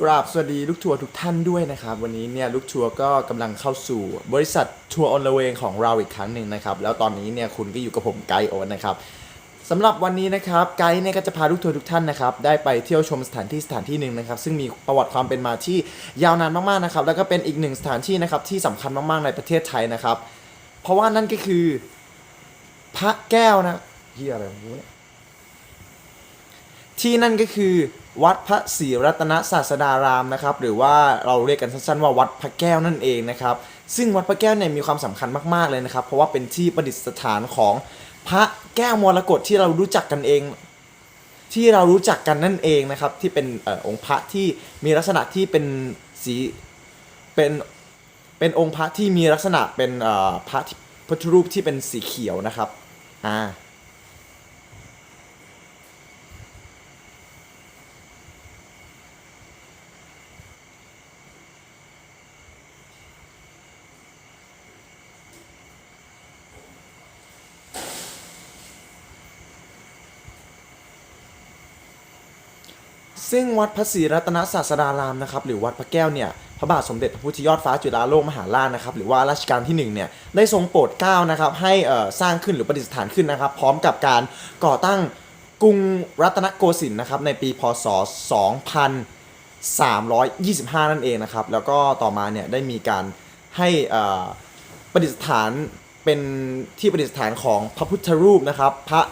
กราบสวัสดีลูกทัวร์ทุกท่านด้วยนะครับ วันนี้เนี่ยลูกทัวร์ก็กำลังเข้าสู่บริษัททัวร์ออนไลน์ของเราอีกครั้งหนึ่งนะครับ แล้วตอนนี้เนี่ยคุณก็อยู่กับผมไกด์โอนนะครับสำหรับวันนี้นะครับไกด์เนี่ยก็จะพาลูกทัวร์ทุกท่านนะครับได้ไปเที่ยวชมสถานที่สถานที่หนึ่งนะครับซึ่งมีประวัติความเป็นมาที่ยาวนานมากๆนะครับแล้วก็เป็นอีกหนึ่งสถานที่นะครับที่สำคัญมากๆในประเทศไทยนะครับ เพราะว่านั่นก็คือ พระแก้วนะเฮียอะไรของกูเนี่ยที่นั่นก็คือ วัดพระศรีรัตนศาสดารามนะครับหรือว่าเราเรียกกันสั้นๆว่าวัดพระแก้วนั่นเองนะครับซึ่งวัดพระแก้วเนี่ยมีความสำคัญมากๆเลยนะครับ เพราะว่าเป็นที่ประดิษฐานของพระแก้วมรกตที่เรารู้จักกันเอง ที่เรารู้จักกันนั่นเองนะครับ ที่เป็นอองค์พระที่มีลักษณะที่เป็นสีเป็นเป็นองค์พระที่มีลักษณะเป็นพระที่พุทธรูปที่เป็นสีเขียวนะครับอ่า ซึ่งวัดพระศรีรัตนศาสดารามนะครับหรือวัดพระแก้วเนี่ยพระบาทสมเด็จพระพุทธยอดฟ้าจุฬาโลกมหาราชนะครับหรือว่ารัชกาลที่หนึ่งเนี่ยได้ทรงโปรดเกล้านะครับให้สร้างขึ้นหรือประดิษฐานขึ้นนะครับ พร้อมกับการก่อตั้งกรุงรัตนโกสินทร์นะครับในปีพศ 2325 นั่นเองนะครับแล้วก็ต่อมาเนี่ยได้มีการให้ประดิษฐานเป็นที่ประดิษฐานของพระพุทธรูปนะครับพระ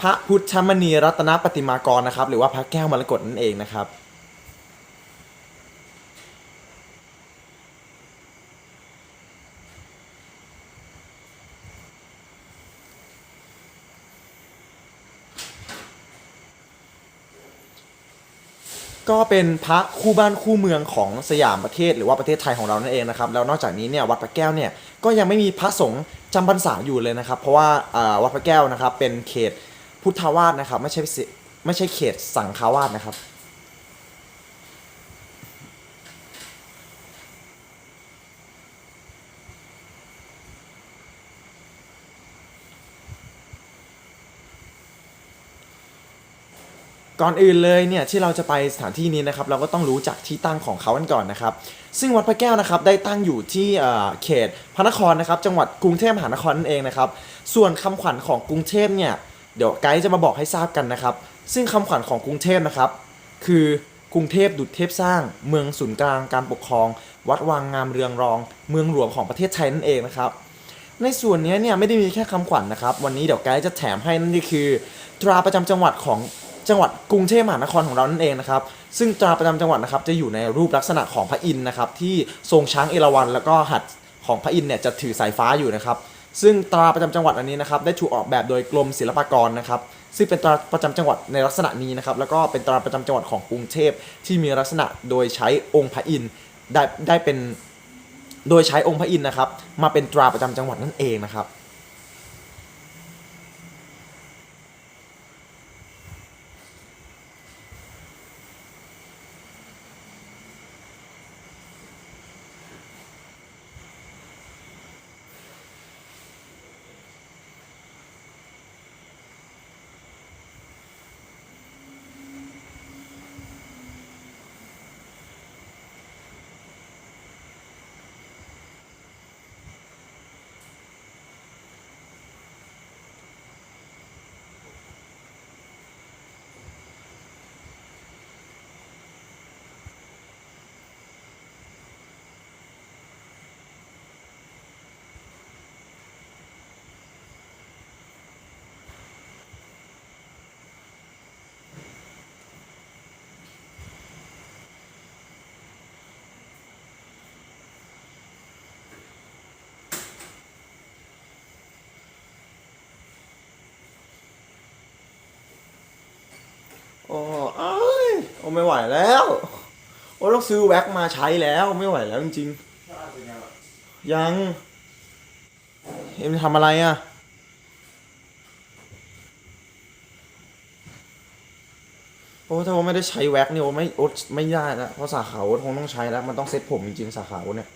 พระพุทธมณีรัตนปฏิมากรนะครับ หรือว่าพระแก้วมรกตนั่นเองนะครับก็เป็นพระคู่บ้านคู่เมืองของสยามประเทศหรือว่าประเทศไทยของเรานั่นเองนะครับแล้วนอกจากนี้เนี่ยวัดพระแก้วเนี่ยก็ยังไม่มีพระสงฆ์จำพรรษาอยู่เลยนะครับ เพราะว่าวัดพระแก้วนะครับเป็นเขต พุทธวาสนะครับ ไม่ใช่ไม่ใช่เขตสังฆาวาสนะครับ ก่อนอื่นเลยเนี่ยที่เราจะไปสถานที่นี้นะครับ เราก็ต้องรู้จักที่ตั้งของเขากันก่อนนะครับ ซึ่งวัดพระแก้วนะครับได้ตั้งอยู่ที่เขตพระนครนะครับ จังหวัดกรุงเทพมหานครนั่นเองนะครับ ส่วนคำขวัญของกรุงเทพเนี่ย เดี๋ยวไกด์จะมาบอกให้ทราบกันนะครับ ซึ่งคำขวัญของกรุงเทพนะครับ คือกรุงเทพดุจเทพสร้าง เมืองศูนย์กลางการปกครอง วัดวังงามเรืองรอง เมืองหลวงของประเทศไทยนั่นเองนะครับ ในส่วนนี้เนี่ยไม่ได้มีแค่คำขวัญนะครับ วันนี้เดี๋ยวไกด์จะแถมให้นั่นก็คือ ตราประจำจังหวัดของจังหวัดกรุงเทพมหานครของเรานั่นเองนะครับ ซึ่งตราประจำจังหวัดนะครับจะอยู่ในรูปลักษณะของพระอินทร์นะครับที่ทรงช้างเอราวัณแล้วก็หัดของพระอินทร์เนี่ยจะถือสายฟ้าอยู่นะครับ ซึ่งตราประจำจังหวัดอันนี้นะครับได้ถูกออกแบบโดยกรมศิลปากรนะครับซึ่งเป็นตราประจำจังหวัดในลักษณะนี้นะครับแล้วก็เป็นตราประจำจังหวัดของกรุงเทพที่มีลักษณะโดยใช้องค์พระอินทร์ได้ได้เป็นโดยใช้องค์พระอินทร์นะครับมาเป็นตราประจำจังหวัดนั่นเองนะครับ โอ้เอ้ยโอ้ไม่ไหวแล้ว โอ้ต้องซื้อแว็กมาใช้แล้วไม่ไหวแล้วจริงๆ ยัง เอ็มทำอะไรอะ โอ้ถ้าว่าไม่ได้ใช้แว็กเนี่ยโอ้ไม่โอ้ไม่ได้แล้วเพราะสาขาโอ้คงต้องใช้แล้ว มันต้องเซ็ตผมจริงๆสาขาโอ้เนี่ย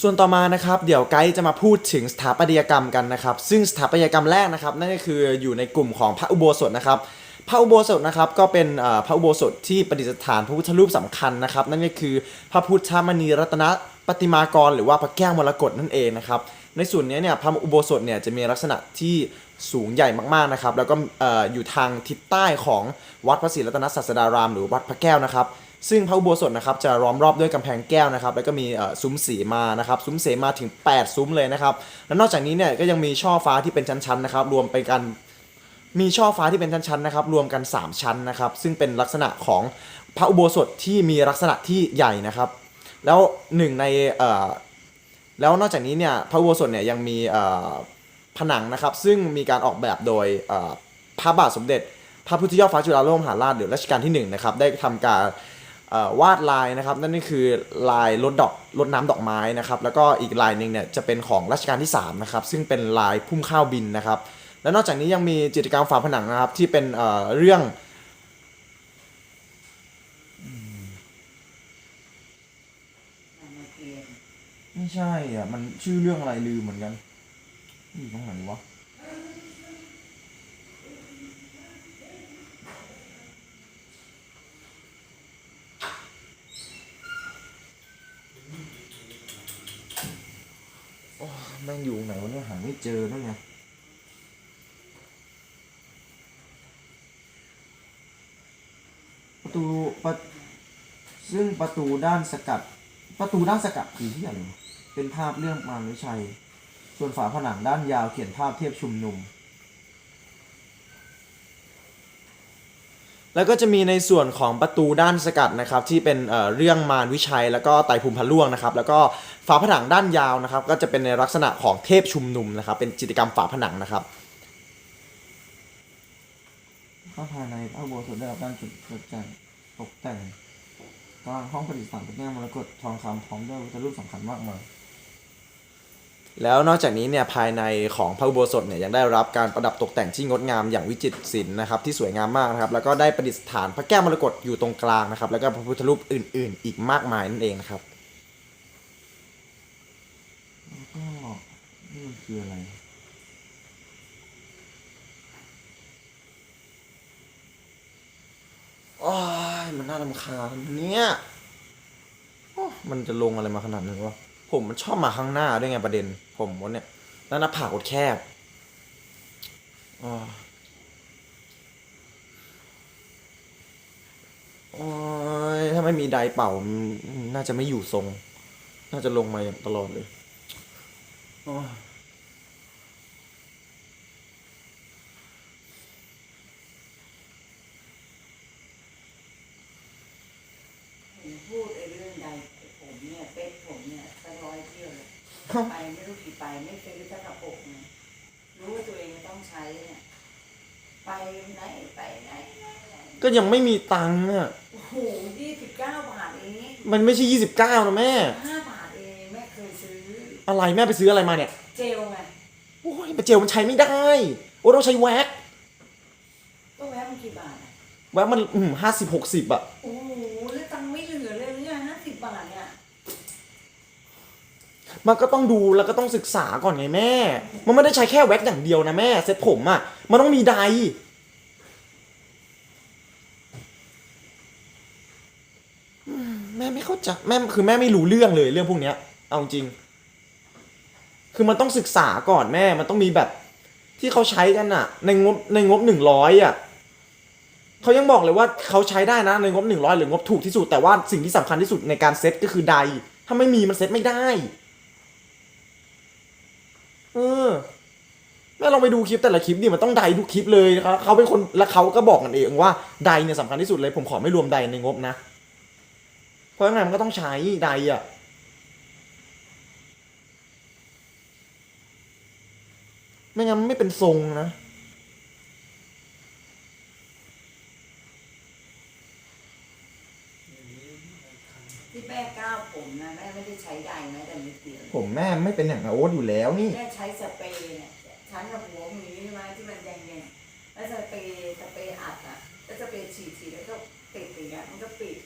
ส่วนต่อมานะครับเดี๋ยวไกด์จะมาพูดถึงสถาปัตยกรรมกันนะครับ ซึ่งสถาปัตยกรรมแรกนะครับ นั่นก็คืออยู่ในกลุ่มของพระอุโบสถนะครับพระอุโบสถนะครับก็เป็นพระอุโบสถที่ประดิษฐานพระพุทธรูปสำคัญนะครับ นั่นก็คือพระพุทธมณีรัตนปฏิมากร หรือว่าพระแก้วมรกตนั่นเองนะครับในส่วนนี้เนี่ยพระอุโบสถเนี่ยจะมีลักษณะที่สูงใหญ่มากๆนะครับ แล้วก็เอ่ออยู่ทางทิศใต้ของวัดพระศรีรัตนศาสดาราม หรือวัดพระแก้วนะครับ ซึ่งพระอุโบสถนะครับจะล้อมรอบด้วยกำแพงแก้วนะครับ แล้วก็มีซุ้มสีมานะครับซุ้มเสมาถึง 8 ซุ้มเลยนะครับ แล้วนอกจากนี้เนี่ยก็ยังมีช่อฟ้าที่เป็นชั้นๆนะครับ รวมไปกันมีช่อฟ้าที่เป็นชั้นๆนะครับ รวมกัน 3 ชั้นนะครับ ซึ่งเป็นลักษณะของพระอุโบสถที่มีลักษณะที่ใหญ่นะครับ แล้วหนึ่งในแล้วนอกจากนี้เนี่ยพระอุโบสถเนี่ยยังมีผนังนะครับ ซึ่งมีการออกแบบโดยพระบาทสมเด็จ พระพุทธยอดฟ้าจุฬาโลกมหาราชหรือรัชกาลที่หนึ่งนะครับได้ทำการ วาดลายนะครับ นั่นก็คือลายรถดอกรถน้ำดอกไม้นะครับ แล้วก็อีกลายหนึ่งเนี่ยจะเป็นของรัชกาลที่สามนะครับซึ่งเป็นลายพุ่มข้าวบินนะครับ และนอกจากนี้ยังมีจิตรกรรมฝาผนังนะครับ ที่เป็นเอ่อเรื่องไม่ใช่อะ มันชื่อเรื่องอะไรลืมเหมือนกันอยู่ตรงไหนวะ โอ้แม่งอยู่ไหนวะเนี่ยหาไม่เจอนั่นไงประตูประซึ่งประตูด้านสกัด ประตูด้านสกัดคือที่อะไรเป็นภาพเรื่องมารวิชัย ส่วนฝาผนังด้านยาวเขียนภาพเทียบชุมนุม แล้วก็จะมีในส่วนของประตูด้านสกัดนะครับที่เป็นเเรื่องมารวิชัย แล้วก็ไตภูมิพระล่วงนะครับแล้วก็ฝาผนังด้านยาวนะครับ ก็จะเป็นในลักษณะของเทพชุมนุมนะครับ เป็นจิตกรรมฝาผนังนะครับข้าภายในพระอุโบสถได้รับการจุดตกแต่งตกแต่งกลางห้องประดิษฐานเป็นแก้วมรกตทองคำพร้อมด้วยวัตถุรูปสำคัญมากมาย แล้วนอกจากนี้เนี่ยภายในของพระอุโบสถเนี่ยยังได้รับการประดับตกแต่งที่งดงามอย่างวิจิตรศิลป์นะครับที่สวยงามมากนะครับแล้วก็ได้ประดิษฐานพระแก้วมรกตอยู่ตรงกลางนะครับแล้วก็พระพุทธรูปอื่น ๆ อีกมากมายนั่นเองนะครับแล้วก็นี่มันคืออะไรโอ้ยมันน่ารำคาญเนี่ยโอ้มันจะลงอะไรมาขนาดนั้นวะ ผมมันชอบมาข้างหน้าด้วยไงประเด็น ผมวันเนี่ยแล้วหน้าผากกดแคบอ๋อโอ้ยถ้าไม่มีไดเป่า น่าจะไม่อยู่ทรง น่าจะลงมาอย่างตลอดเลยอ๋อย เห็นพูดไอ้เรื่องใดผมเนี่ยเป๊กผมเนี่ยสักร้อยเที่ยวเลย ไปไม่รู้กี่ไปไม่ซื้อสักกระปุกเนี่ยรู้ว่าตัวเองไม่ต้องใช้เนี่ยไปไหนไปไหนไหนไหนก็ยังไม่มีตังค์อะโอ้โหยี่สิบเก้าบาทเองมันไม่ใช่ยี่สิบเก้านะแม่ ห้าบาทเองแม่เคยซื้อ อะไรแม่ไปซื้ออะไรมาเนี่ย เจลไงโอ้ยเจลมันใช้ไม่ได้ โอ้ต้องใช้แว็กก็แวะมันกี่บาทอะแว็กมันห้าสิบหกสิบอะโอ้โหแล้วตังค์ไม่เหลือเลยเนี่ยห้าสิบบาทเนี่ย มันก็ต้องดูแล้วก็ต้องศึกษาก่อนไงแม่ มันไม่ได้ใช้แค่แว็กอย่างเดียวนะแม่เซ็ตผมอะมันต้องมีไดแม่ไม่เข้าใจแม่คือแม่ไม่รู้เรื่องเลยเรื่องพวกเนี้ย เอาจริง คือมันต้องศึกษาก่อนแม่ มันต้องมีแบบที่เขาใช้กันอะในงบในงบหนึ่งร้อยอะเขายังบอกเลยว่าเขาใช้ได้นะในงบหนึ่งร้อยหรืองบถูกที่สุดแต่ว่าสิ่งที่สำคัญที่สุดในการเซ็ตก็คือไดถ้าไม่มีมันเซ็ตไม่ได้ เออแม่ลองไปดูคลิปแต่ละคลิปดิมันต้องไดทุกคลิปเลยครับเขาเป็นคนแล้วเขาก็บอกกันเองว่าไดเนี่ยสำคัญที่สุดเลย ผมขอไม่รวมไดในงบนะ เพราะยังไงมันก็ต้องใช้ไดอะไม่งั้นไม่เป็นทรงนะ ที่แม่ก้าว ผมนะแม่ไม่ได้ใช้ใดนะแต่นิดเดียวผมแม่ไม่เป็นอย่างโอ๊ตอยู่แล้วนี่ แม่ใช้สเปรย์เนี่ยชั้นกับหัวหมีใช่ไหมที่มันแดงๆแล้วสเปรย์สเปรย์อัดอะแล้วสเปรย์ฉีดฉีดแล้วก็ติดอย่างเงี้ยมันก็ปิด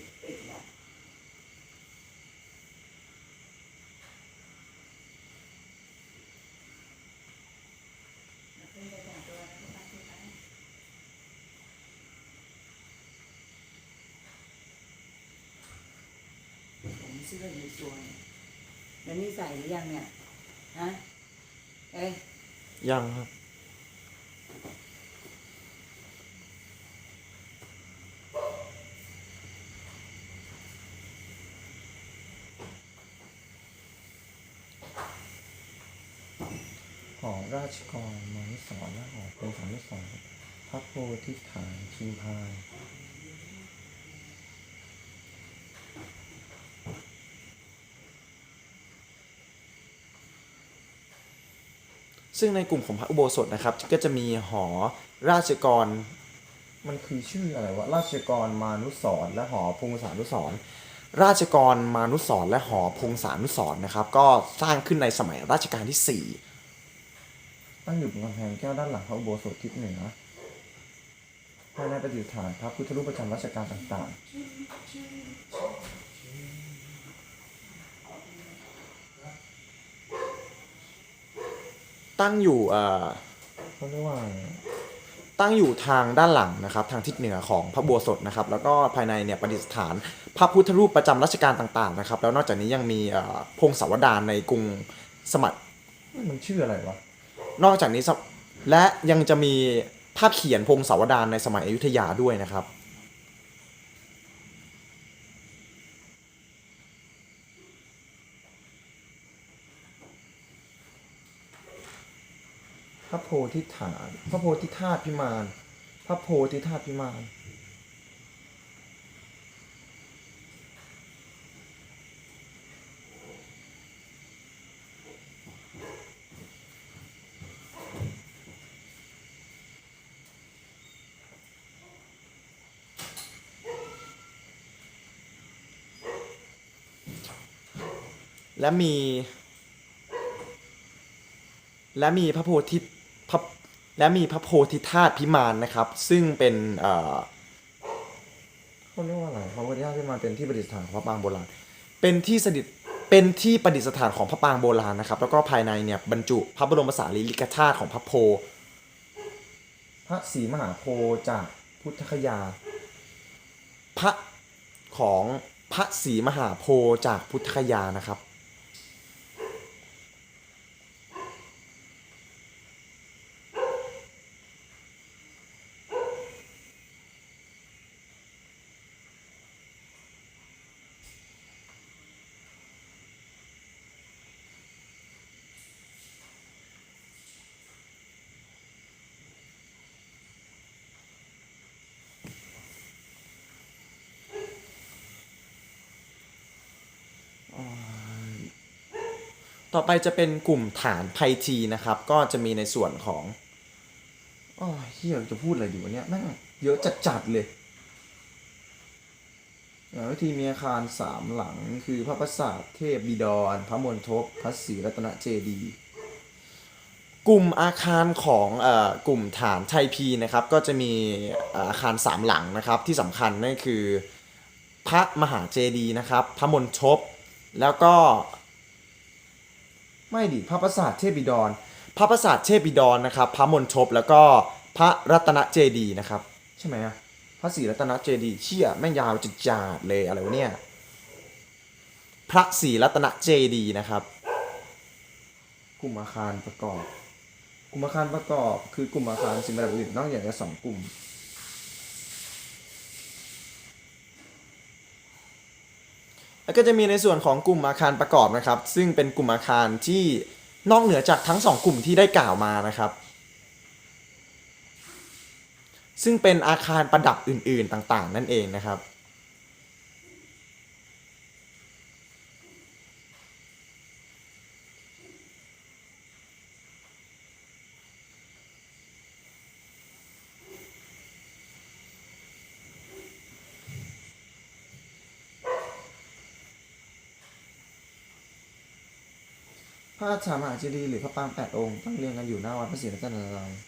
เสื้ออยู่ตัวเนี่ยแล้วนี่ใส่หรือยังเนี่ย ฮะ เอ้ยยังครับ หอราชกรมานุสรณ์และหอพงศานุสรณ์พระโพธิฐานชิมพาย ซึ่งในกลุ่มของพระอุโบสถนะครับ ก็จะมีหอราชกร มันคือชื่ออะไรวะราชกรมานุสรณ์และหอพงศานุสรณ์ราชกรมานุสรณ์และหอพงศานุสรณ์นะครับ ก็สร้างขึ้นในสมัยรัชกาลที่ 4 ตั้งอยู่บนกำแพงแก้วด้านหลังพระอุโบสถทิศเหนือภายในประดิษฐานพระพุทธรูปประจำราชการต่างๆ ตั้งอยู่เอ่อเขาเรียกว่าอะไรตั้งอยู่ทางด้านหลังนะครับทางทิศเหนือของพระอุโบสถนะครับแล้วก็ภายในเนี่ยประดิษฐานพระพุทธรูปประจำราชการต่างๆนะครับแล้วนอกจากนี้ยังมีเอ่อพงศาวดารในกรุงสมัย มันชื่ออะไรวะนอกจากนี้สและยังจะมีภาพเขียนพงศาวดารในสมัยอยุธยาด้วยนะครับ พระโพ ธิฐาน พระโพธิธาตุพิมาน พระโพธิธาตุพิมานและมี และมีพระโพธิ และมีพระโพธิธาตุพิมานนะครับ ซึ่งเป็นเอ่อเขาเรียกว่าอะไรพระโพธิธาตุพิมานเป็นที่ประดิษฐานของพระปางโบราณ เป็นที่สดิษเป็นที่ประดิษฐานของพระปางโบราณนะครับ แล้วก็ภายในเนี่ยบรรจุพระบรมสารีริกธาตุของพระโพ พระศรีมหาโพธิ์จากพุทธคยา พระของพระศรีมหาโพธิ์จากพุทธคยานะครับ ต่อไปจะเป็นกลุ่มฐานไพทีนะครับ ก็จะมีในส่วนของอ๋อเฮียจะพูดอะไรอยู่วะเนี่ยแม่งเยอะจัดๆเลยอย่างวิธีมีอาคารสามหลังคือพระปราสาทเทพบิดร พระมณฑปพระศรีรัตนเจดีย์กลุ่มอาคารของอกลุ่มฐานไทพีนะครับ ก็จะมีเอ่ออาคารสามหลังนะครับ ที่สำคัญนั่นคือ พระมหาเจดีย์นะครับ พระมณฑปแล้วก็ ไม่ดิพระปราสาทเทพบิดร พระปราสาทเทพบิดรนะครับ พระมณฑปแล้วก็พระรัตนเจดีย์นะครับ ใช่ไหมอะพระศรีรัตนเจดีย์เชี่ยแม่งยาวจัดจาดเลยอะไรวะเนี่ย พระศรีรัตนเจดีย์นะครับ กลุ่มอาคารประกอบ กลุ่มอาคารประกอบคือกลุ่มอาคารสิ่งประดับอื่นนอกจากจะสองกลุ่ม แล้วก็จะมีในส่วนของกลุ่มอาคารประกอบนะครับ ซึ่งเป็นกลุ่มอาคารที่นอกเหนือจากทั้งสองกลุ่มที่ได้กล่าวมานะครับ ซึ่งเป็นอาคารประดับอื่นๆต่างๆ นั่นเองนะครับ พระชามหาเจดีย์หรือพระปางแปดองค์ตั้งเรียงกันอยู่หน้าวัดพระศรีรัตนารายณ์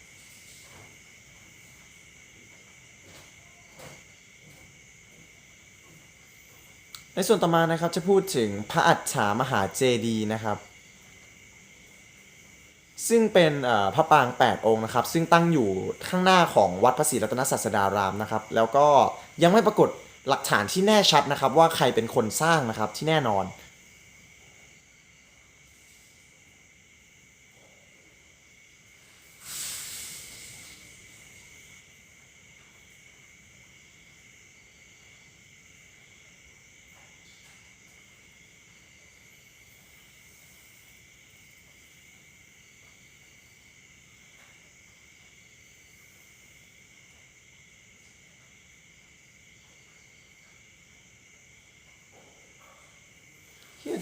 ในส่วนต่อมานะครับจะพูดถึงพระอัฏฐามหาเจดีย์นะครับ ซึ่งเป็นพระปาง8องค์นะครับ ซึ่งตั้งอยู่ข้างหน้าของวัดพระศรีรัตนศาสดารามนะครับ แล้วก็ยังไม่ปรากฏหลักฐานที่แน่ชัดนะครับ ว่าใครเป็นคนสร้างนะครับที่แน่นอน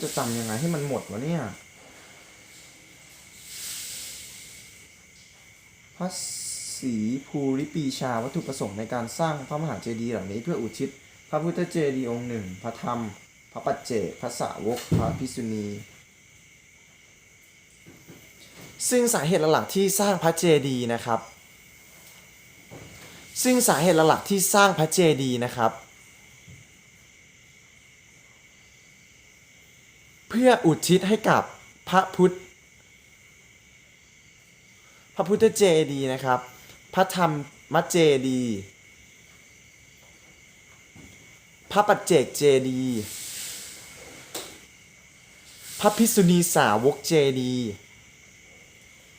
จะจำยังไงให้มันหมดวะเนี่ยพระศรีภูริปีชาวัตถุประสงค์ในการสร้างพระมหาเจดีย์เหล่านี้เพื่ออุทิศพระพุทธเจดีย์องค์หนึ่ง พระธรรม พระปัจเจกพระสาวกพระพิษุณีซึ่งสาเหตุหลักที่สร้างพระเจดีย์นะครับ ซึ่งสาเหตุหลักที่สร้างพระเจดีย์นะครับ เพื่ออุทิศให้กับพระพุทธ พระพุทธเจดีนะครับ พระธรรมเจดี พระปัจเจกเจดี พระพิษุณีสาวกเจดี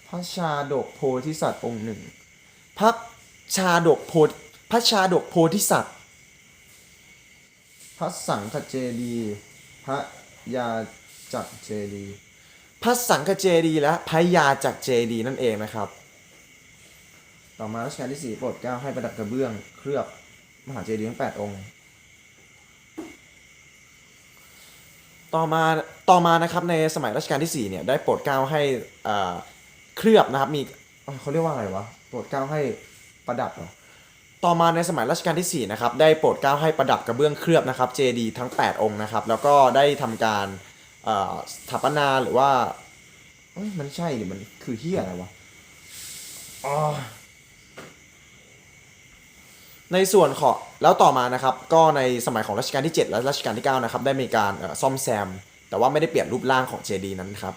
พระชาดกโพธิสัตว์องค์หนึ่ง พระชาดกโพธิพระชาดกโพธิสัตว์ พระสังฆเจดี พระยา จักเจดีพระสังฆเจดีย์และพระยาจักรเจดีย์นั่นเองนะครับ ต่อมารัชกาลที่สี่โปรดเกล้าให้ประดับกระเบื้อง เคลือบมหาเจดีย์ทั้งแปดองค์ ต่อมาต่อมานะครับในสมัยรัชกาลที่สี่เนี่ยได้โปรดเกล้าให้อ่าเคลือบนะครับมีเขาเรียกว่าอะไรวะโปรดเกล้าให้ประดับเหรอต่อมาในสมัยรัชกาลที่สี่นะครับ ได้โปรดเกล้าให้ประดับกระเบื้องเคลือบนะครับ เจดีย์ทั้ง 8 องค์นะครับ แล้วก็ได้ทำการ สถาปนาหรือว่าเอ้ยมันใช่หรือมันคือเฮียอะไรวะในส่วนของแล้วต่อมานะครับ ก็ในสมัยของรัชกาลที่ 7 และรัชกาลที่ 9 นะครับ ได้มีการซ่อมแซม แต่ว่าไม่ได้เปลี่ยนรูปร่างของเจดีย์นั้นครับ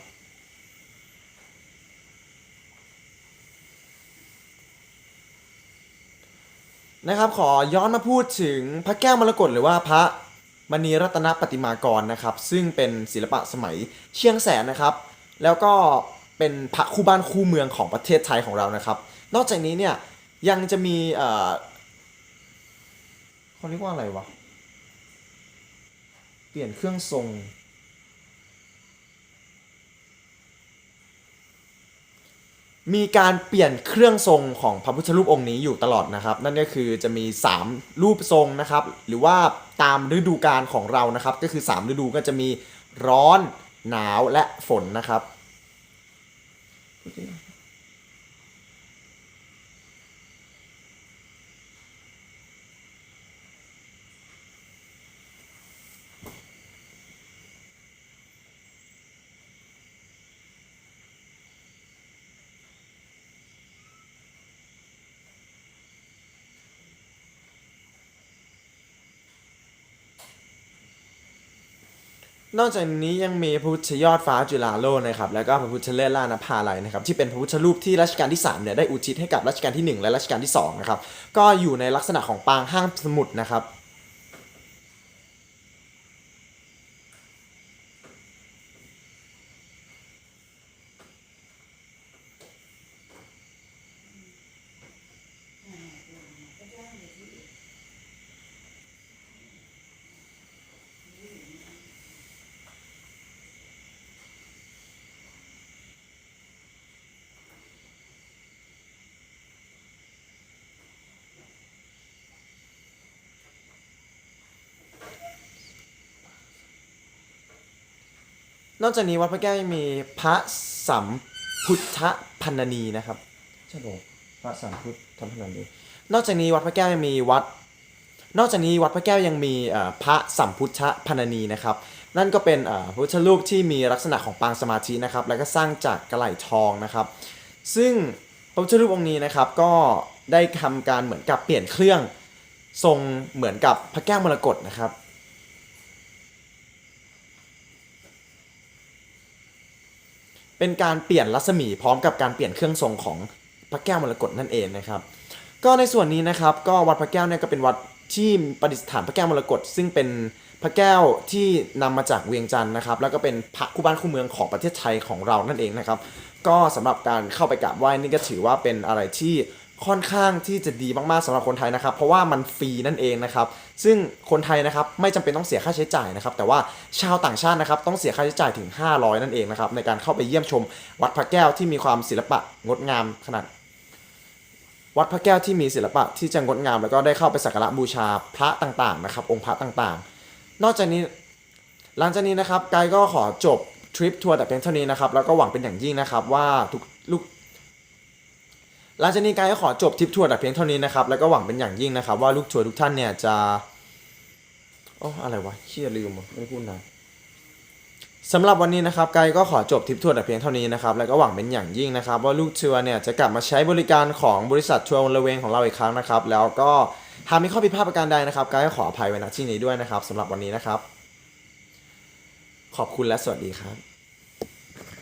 นะครับขอย้อนมาพูดถึงพระแก้วมรกตหรือว่าพระ มณีรัตนปฏิมากรนะครับ ซึ่งเป็นศิลปะสมัยเชียงแสนนะครับ แล้วก็เป็นพระคู่บ้านคู่เมืองของประเทศไทยของเรานะครับ นอกจากนี้เนี่ยยังจะมีเอ่อเขาเรียกว่าอะไรวะ เปลี่ยนเครื่องทรง มีการเปลี่ยนเครื่องทรงของพระพุทธรูปองค์นี้อยู่ตลอดนะครับ นั่นก็คือจะมี 3 รูปทรงนะครับ หรือว่าตามฤดูกาลของเรานะครับ ก็คือ 3 ฤดูก็จะมีร้อนหนาวและฝนนะครับ นอกจากนี้ยังมีพระพุทธยอดฟ้าจุฬาโลกนะครับแล้วก็พระพุทธเลิศล่านภาลัยนะครับที่เป็นพระพุทธรูปที่รัชกาลที่3เนี่ยได้อุทิศให้กับรัชกาลที่ 1 และรัชกาลที่2นะครับก็อยู่ในลักษณะของปางห้างสมุดนะครับ นอกจากนี้วัดพระแก้วยังมีพระสัมพุทธพันนีนะครับใช่ปะพระสัมพุทธพันนีนอกจากนี้วัดพระแก้วยังมีวัด นอกจากนี้วัดพระแก้วยังมีเอ่อพระสัมพุทธพันนีนะครับ นั่นก็เป็นเอ่อพระพุทธรูปที่มีลักษณะของปางสมาธินะครับ แล้วก็สร้างจากกระไหล่ทองนะครับ ซึ่งพระพุทธรูปองค์นี้นะครับก็ได้ทำการเหมือนกับเปลี่ยนเครื่องทรงเหมือนกับพระแก้วมรกตนะครับ เป็นการเปลี่ยนรัศมีพร้อมกับการเปลี่ยนเครื่องทรงของพระแก้วมรกตนั่นเองนะครับ ก็ในส่วนนี้นะครับก็วัดพระแก้วเนี่ยก็เป็นวัดที่ประดิษฐานพระแก้วมรกตซึ่งเป็นพระแก้วที่นำมาจากเวียงจันทร์นะครับ แล้วก็เป็นพระคู่บ้านคู่เมืองของประเทศไทยของเรานั่นเองนะครับ ก็สำหรับการเข้าไปกราบไหว้นี่ก็ถือว่าเป็นอะไรที่ ค่อนข้างที่จะดีมากๆสำหรับคนไทยนะครับ เพราะว่ามันฟรีนั่นเองนะครับ ซึ่งคนไทยนะครับไม่จำเป็นต้องเสียค่าใช้จ่ายนะครับ แต่ว่าชาวต่างชาตินะครับต้องเสียค่าใช้จ่ายถึง 500 นั่นเองนะครับในการเข้าไปเยี่ยมชมวัดพระแก้วที่มีความศิลปะงดงามขนาด วัดพระแก้วที่มีศิลปะที่จะงดงาม แล้วก็ได้เข้าไปสักการะบูชาพระต่างๆนะครับ องค์พระต่างๆ นอกจากนี้ หลังจากนี้นะครับกายก็ขอจบทริปทัวร์แต่เพียงเท่านี้นะครับแล้วก็หวังเป็นอย่างยิ่งนะครับว่าทุกลูก หลังจากนี้กายก็ขอจบทริปทัวร์แต่เพียงเท่านี้นะครับแล้วก็หวังเป็นอย่างยิ่งนะครับว่าลูกทัวร์ทุกท่านเนี่ยจะโอ้อะไรวะเชี่ยลืมว่ะไม่พูดนานสำหรับวันนี้นะครับกายก็ขอจบทริปทัวร์แต่เพียงเท่านี้นะครับแล้วก็หวังเป็นอย่างยิ่งนะครับว่าลูกทัวร์เนี่ยจะกลับมาใช้บริการของบริษัททัวร์ละเวงของเราอีกครั้งนะครับแล้วก็หากมีข้อผิดพลาดประการใดนะครับกายก็ขออภัยไว้ณที่นี้ด้วยนะครับสำหรับวันนี้นะครับ ขอบคุณและสวัสดีครับ